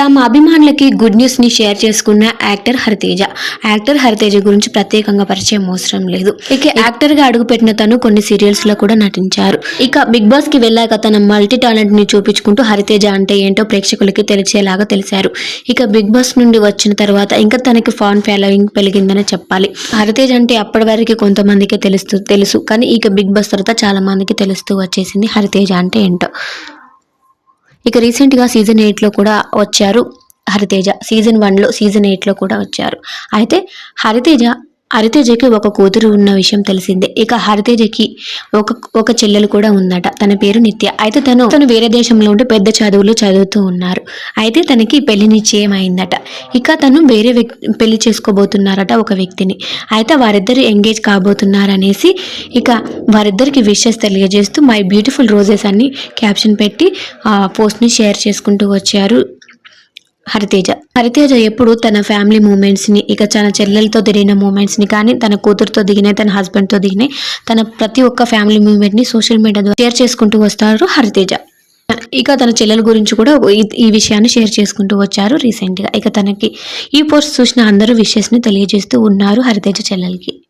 తమ అభిమానులకి గుడ్ న్యూస్ని షేర్ చేసుకున్న యాక్టర్ హరితేజ. యాక్టర్ హరితేజ గురించి ప్రత్యేకంగా పరిచయం అవసరం లేదు. ఇక యాక్టర్గా అడుగుపెట్టిన తను కొన్ని సీరియల్స్లో కూడా నటించారు. ఇక బిగ్ బాస్కి వెళ్ళాక తన మల్టీ టాలెంట్ని చూపించుకుంటూ హరితేజ అంటే ఏంటో ప్రేక్షకులకి తెలిసేలాగా తెలిసారు. ఇక బిగ్ బాస్ నుండి వచ్చిన తర్వాత ఇంకా తనకి ఫాన్ ఫాలోయింగ్ పెరిగిందని చెప్పాలి. హరితేజ అంటే అప్పటి వరకు కొంతమందికి తెలుస్తూ తెలుసు. కానీ ఇక బిగ్ బాస్ తర్వాత చాలా మందికి తెలుస్తూ వచ్చేసింది హరితేజ అంటే ఏంటో. ఇక రీసెంట్గా సీజన్ ఎయిట్లో కూడా వచ్చారు హరితేజ. సీజన్ వన్లో సీజన్ ఎయిట్లో కూడా వచ్చారు. అయితే హరితేజ హరితేజకి ఒక కూతురు ఉన్న విషయం తెలిసిందే. ఇక హరితేజకి ఒక ఒక చెల్లెలు కూడా ఉందట. తన పేరు నిత్య. అయితే తను తను వేరే దేశంలో ఉంటే పెద్ద చదువులు చదువుతూ ఉన్నారు. అయితే తనకి పెళ్ళి నిశ్చయం అయిందట. ఇక తను వేరే వ్యక్తి పెళ్ళి చేసుకోబోతున్నారట ఒక వ్యక్తిని. అయితే వారిద్దరు ఎంగేజ్ కాబోతున్నారనేసి ఇక వారిద్దరికి విషెస్ తెలియజేస్తూ మై బ్యూటిఫుల్ రోజెస్ అని క్యాప్షన్ పెట్టి ఆ పోస్ట్ని షేర్ చేసుకుంటూ వచ్చారు హరితేజ. హరితేజ ఎప్పుడు తన ఫ్యామిలీ మూమెంట్స్ని ఇక తన చెల్లెలతో తిరిగిన మూమెంట్స్ని కానీ తన కూతురుతో దిగినాయి తన హస్బెండ్తో దిగినాయి తన ప్రతి ఒక్క ఫ్యామిలీ మూమెంట్ని సోషల్ మీడియా ద్వారా షేర్ చేసుకుంటూ వస్తారు హరితేజ. ఇక తన చెల్లెల గురించి కూడా ఈ- ఈ విషయాన్ని షేర్ చేసుకుంటూ వచ్చారు రీసెంట్గా. ఇక తనకి ఈ పోస్ట్ చూసిన అందరూ విషెస్ని తెలియజేస్తూ ఉన్నారు హరితేజ చెల్లెలకి.